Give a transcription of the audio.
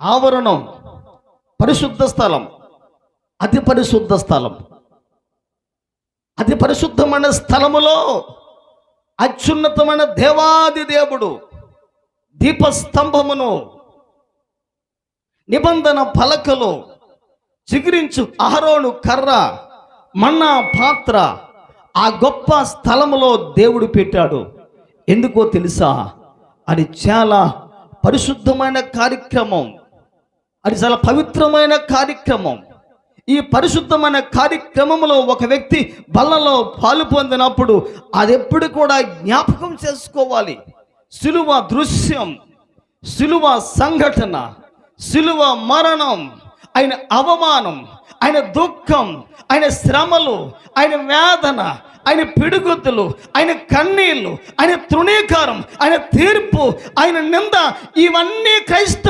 ఆవరణం పరిశుద్ధ స్థలం అతి పరిశుద్ధ స్థలం. అతి పరిశుద్ధమైన స్థలములో అత్యున్నతమైన దేవాది దేవుడు దీపస్తంభమును నిబంధన పలకలు చిగురించు అహరోను కర్ర మన్నా పాత్ర ఆ గొప్ప స్థలములో దేవుడు పెట్టాడు. ఎందుకో తెలుసా? అది చాలా పరిశుద్ధమైన కార్యక్రమం. అది చాలా పవిత్రమైన కార్యక్రమం. ఈ పరిశుద్ధమైన కార్యక్రమంలో ఒక వ్యక్తి బల్లలో పాలు పొందినప్పుడు అది ఎప్పుడు కూడా జ్ఞాపకం చేసుకోవాలి. సిలువ దృశ్యం సిలువ సంఘటన సిలువ మరణం ఆయన అవమానం ఆయన దుఃఖం ఆయన శ్రమలు ఆయన వేదన ఆయన పిడుగుద్దులు ఆయన కన్నీళ్ళు ఆయన తృణీకారం ఆయన తీర్పు ఆయన నింద ఇవన్నీ క్రైస్తవ